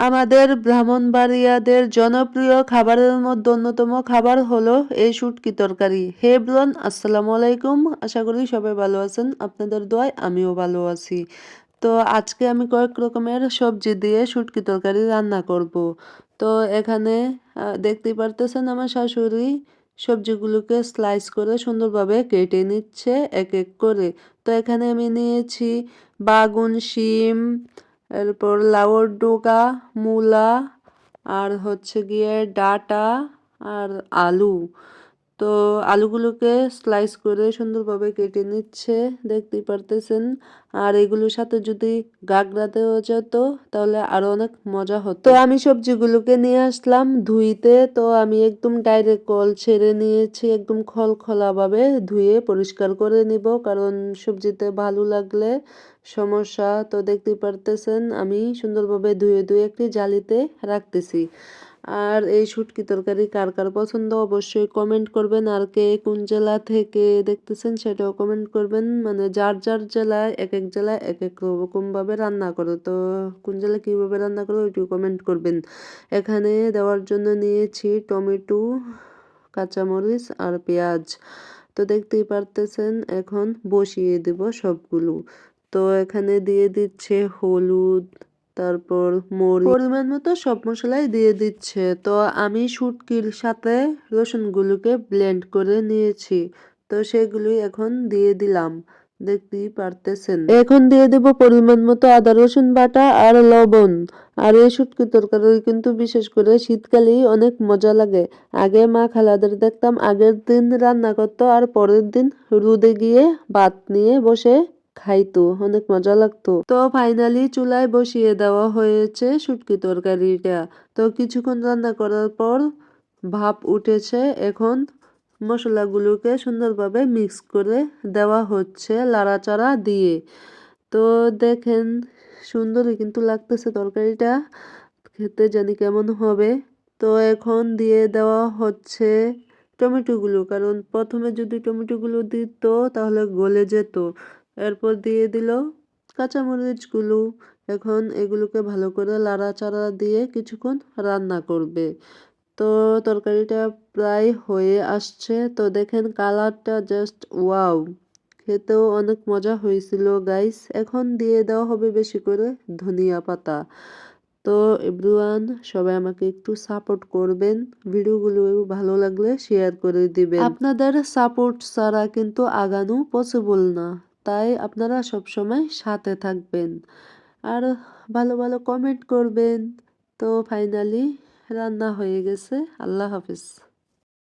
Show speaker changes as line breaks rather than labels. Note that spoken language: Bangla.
আমাদের ব্রাহ্মণবাড়িয়াদের জনপ্রিয় খাবারের মধ্যে অন্যতম খাবার হলো এই শুটকি তরকারি। হে ব্রন আসসালামু আলাইকুম। আশা করি সবাই ভালো আছেন। আপনাদের দোয়ায় আমিও ভালো আছি। তো আজকে আমি কয়েক রকমের সবজি দিয়ে শুটকি তরকারি রান্না করব। তো এখানে আহ, দেখতেই পারতেছেন আমার শাশুড়ি সবজিগুলোকে স্লাইস করে সুন্দরভাবে কেটে নিচ্ছে এক এক করে। তো এখানে আমি নিয়েছি বাগুন শিম এরপর লাউর ডোকা মূলা আর হচ্ছে গিয়ে ডাটা আর আলু। তো আলুগুলোকে স্লাইস করে সুন্দরভাবে কেটে নিচ্ছে, দেখতেই পারতেছেন। আর এগুলোর সাথে যদি গাগরা দেওয়া যেত, তাহলে আরও অনেক মজা হতো। তো আমি সবজিগুলোকে নিয়ে আসলাম ধুইতে। তো আমি একদম ডাইরেক্ট কল ছেড়ে নিয়েছি, একদম খলখলাভাবে ধুয়ে পরিষ্কার করে নিব, কারণ সবজিতে ভালো লাগলে সমস্যা। তো দেখতেই পারতেছেন, আমি সুন্দরভাবে ধুয়ে ধুয়ে একটি জালিতে রাখতেছি। আর এই শুটকি তরকারি কার কার পছন্দ অবশ্যই কমেন্ট করবেন। আর কে কোন জেলা থেকে দেখতেছেন সেটাও কমেন্ট করবেন। মানে যার যার জেলায় এক এক জেলায় এক এক রকমভাবে রান্না করে। তো কোন জেলায় কীভাবে রান্না করে ওইটিও কমেন্ট করবেন। এখানে দেওয়ার জন্য নিয়েছি টমেটো, কাঁচামরিচ আর পেঁয়াজ। তো দেখতেই পারতেছেন এখন বসিয়ে দেব সবগুলো। তো এখানে দিয়ে দিচ্ছে হলুদ তারপর মরিচ। পরিমাণ মতো সব মশলাই দিয়ে দিচ্ছে। তো আমি শুটকির সাথে রসুনগুলোকে ব্লেন্ড করে নিয়েছি। তো সেগুলি এখন দিয়ে দিলাম। দেখতেই পারতেছেন। এখন দিয়ে দেব পরিমাণ মতো আদা রসুন বাটা আর লবণ। আর এই শুটকি তরকারি কিন্তু বিশেষ করে শীতকালেই অনেক মজা লাগে। আগে মা খালাদের দেখতাম আগের দিন রান্না করতো আর পরের দিন রোদে গিয়ে ভাত নিয়ে বসে খাইতো, অনেক মজা লাগতো। তো ফাইনালি চুলায় বসিয়ে দেওয়া হয়েছে শুটকি তরকারিটা। তো কিছুক্ষণ রান্না করার পর ভাপ উঠেছে। এখন মশলাগুলোকে সুন্দরভাবে মিক্স করে দেওয়া হচ্ছে লাড়াচাড়া দিয়ে। তো দেখেন, সুন্দরই কিন্তু লাগতেছে তরকারিটা। খেতে জানি কেমন হবে। তো এখন দিয়ে দেওয়া হচ্ছে টমেটোগুলো। কারণ প্রথমে যদি টমেটোগুলো দিত তাহলে গলে যেত। এরপর দিয়ে দিল কাঁচামরিচগুলো। এখন এগুলোকে ভালো করে লাড়াচাড়া দিয়ে কিছুক্ষণ রান্না করবে। তো তরকারিটা প্রায় হয়ে আসছে। তো দেখেন কালারটা জাস্ট ওয়াও খেতেও অনেক মজা হয়েছিল গাইস এখন দিয়ে দেওয়া হবে বেশি করে ধনিয়া পাতা। তো এভরিওয়ান সবাই আমাকে একটু সাপোর্ট করবেন। ভিডিওগুলো ভালো লাগলে শেয়ার করে দিবেন। আপনাদের সাপোর্ট ছাড়া কিন্তু আগানো পসিবল না। তাই আপনারা সব সময় সাথে থাকবেন। আর ভালো ভালো কমেন্ট করবেন। তো ফাইনালি রান্না হয়ে গেছে। আল্লাহ হাফিজ।